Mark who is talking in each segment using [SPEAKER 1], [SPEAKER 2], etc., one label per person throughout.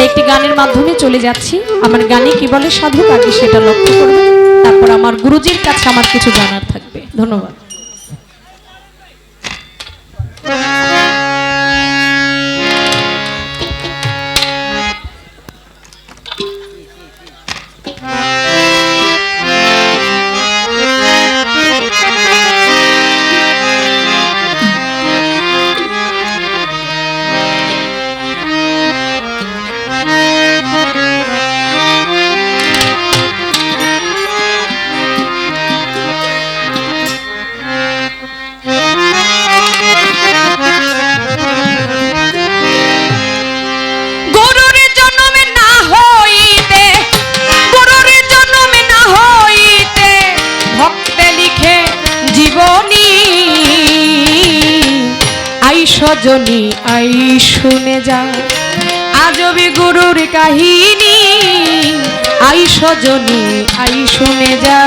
[SPEAKER 1] তাই একটি গানের মাধ্যমে চলে যাচ্ছি। আমার গানে কি বলে সাধু আগে সেটা লক্ষ্য করবে তারপর আমার গুরুজির কাছে আমার কিছু জানার থাকবে। ধন্যবাদ।
[SPEAKER 2] আই আই শুনে যা। আজবি গুরুর কাহিনী আই সজনী আই শুনে যা।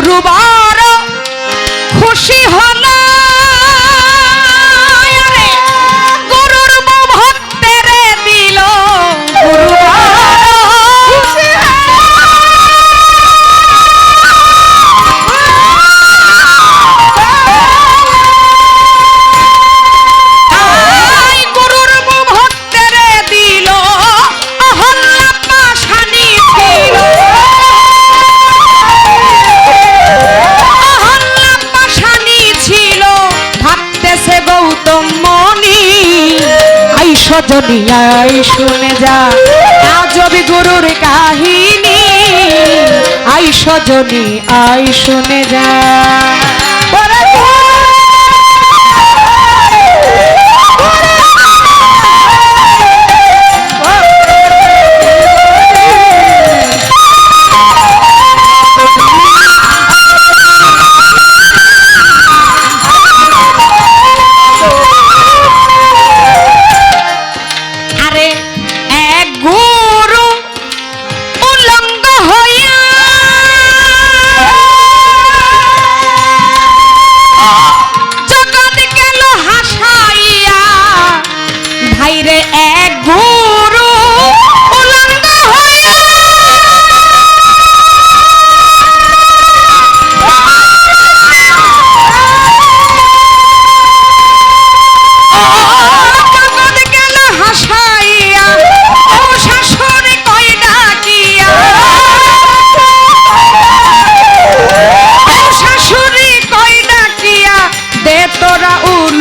[SPEAKER 2] গুরুবার মনি আই সজনী আই শুনে যা। আজবি গুরুর কাহিনী আই সজনী আই শুনে যা।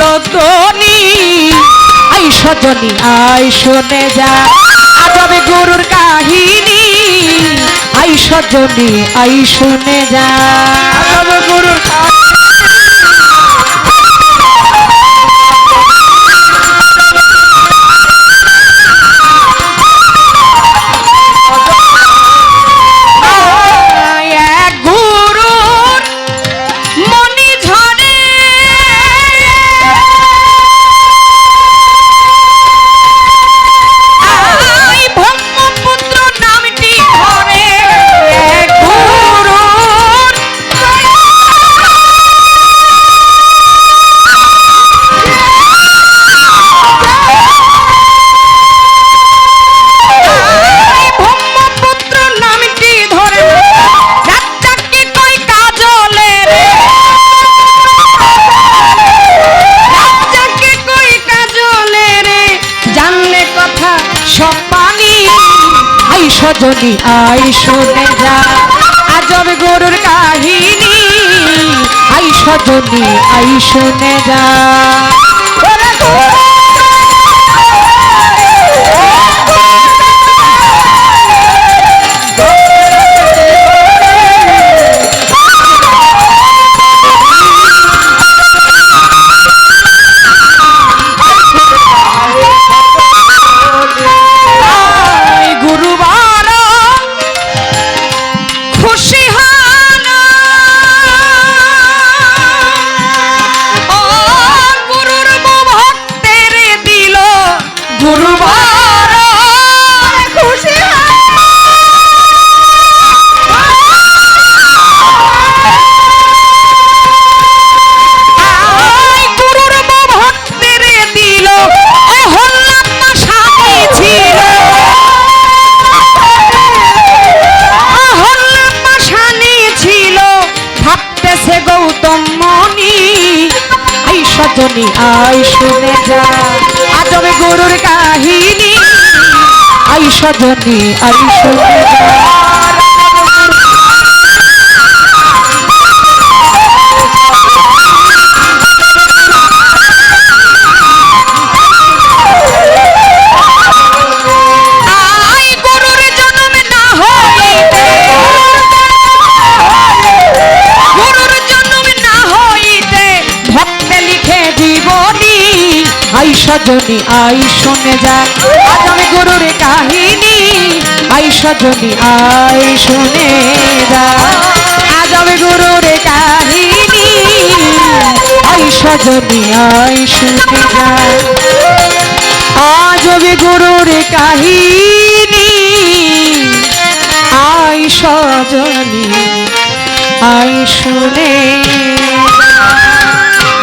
[SPEAKER 2] উলতনি আই সজনী আই শুনে যা। আজবে গুরুর কাহিনী আই সজনী আই শুনে যা। সজনী আই শুনে যা আজব গরুর কাহিনী। আই সজনী আই শুনে যা। সজনী আয় শুনে যা। আজবে গরুর কাহিনী। আই সজনী আই শুনে যা। সজনী, আই শুনে যা। আজ আমি গুরুর কাহিনী, আই সজনী, আই শুনে যা। আজ আমি গুরুর কাহিনী, আই সজনী, আই শুনে যা। আজ আমি গুরুর কাহিনী, আই সজনী, আই শুনে